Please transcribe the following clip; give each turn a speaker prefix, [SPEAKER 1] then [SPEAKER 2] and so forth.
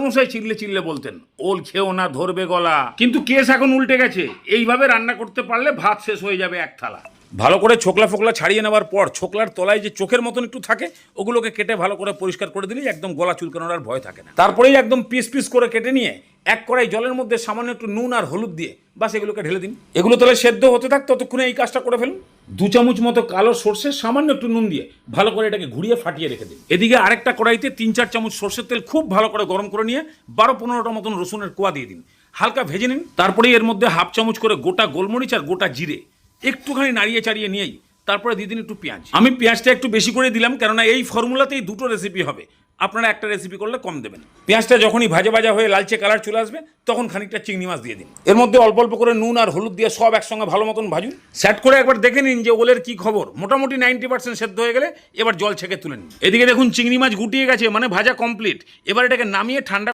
[SPEAKER 1] মশাই চিল্লে চিল্লে বলতেন, ওল খেও না, ধরবে গলা। কিন্তু কেস এখন উল্টে গেছে। এইভাবে রান্না করতে পারলে ভাত শেষ হয়ে যাবে এক থালা। ভালো করে ছোকলা ফোকলা ছাড়িয়ে নেওয়ার পর ছোকলার তলায় যে চোখের মতন একটু থাকে, ওগুলোকে কেটে ভালো করে পরিষ্কার করে দিলেই একদম গলা চুলকানোর আর ভয় থাকে না। তারপরেই একদম পিস পিস করে কেটে নিয়ে এক কড়াই জলের মধ্যে সামান্য একটু নুন আর হলুদ দিয়ে বাস এগুলোকে ঢেলে দিন। এগুলো তাহলে সেদ্ধ হতে থাক, ততক্ষণে এই কাজটা করে ফেলুন। দু চামচ মতো কালো সর্ষে, সামান্য একটু নুন দিয়ে ভালো করে এটাকে ঘুরিয়ে ফাটিয়ে রেখে দিন। এদিকে আরেকটা কড়াইতে তিন চার চামচ সর্ষের তেল খুব ভালো করে গরম করে নিয়ে বারো পনেরোটা মতন রসুনের কোয়া দিয়ে দিন। হালকা ভেজে নিন তারপরে এর মধ্যে হাফ চামচ করে গোটা গোলমরিচ আর গোটা জিরে। একটুখানি নাড়িয়ে চাড়িয়ে নিয়েই তারপরে দিয়ে দিন একটু পেঁয়াজ। আমি পেঁয়াজটা একটু বেশি করে দিলাম, কেননা এই ফর্মুলাতেই দুটো রেসিপি হবে। আপনারা একটা রেসিপি করলে কম দেবেন। পেঁয়াজটা যখনই ভাজা ভাজা হয়ে লালচে কালার চলে আসবে, তখন খানিকটা চিংড়ি মাছ দিয়ে দিন। এর মধ্যে অল্প অল্প করে নুন আর হলুদ দিয়ে সব একসঙ্গে ভালো মতন ভাজুন। সেট করে একবার দেখে নিন যে ওলের কি খবর। মোটামুটি নাইনটি পার্সেন্ট সেদ্ধ হয়ে গেলে এবার জল ছেঁকে তুলে নিন। এদিকে দেখুন, চিংড়ি মাছ গুটিয়ে গেছে মানে ভাজা কমপ্লিট এবার এটাকে নামিয়ে ঠান্ডা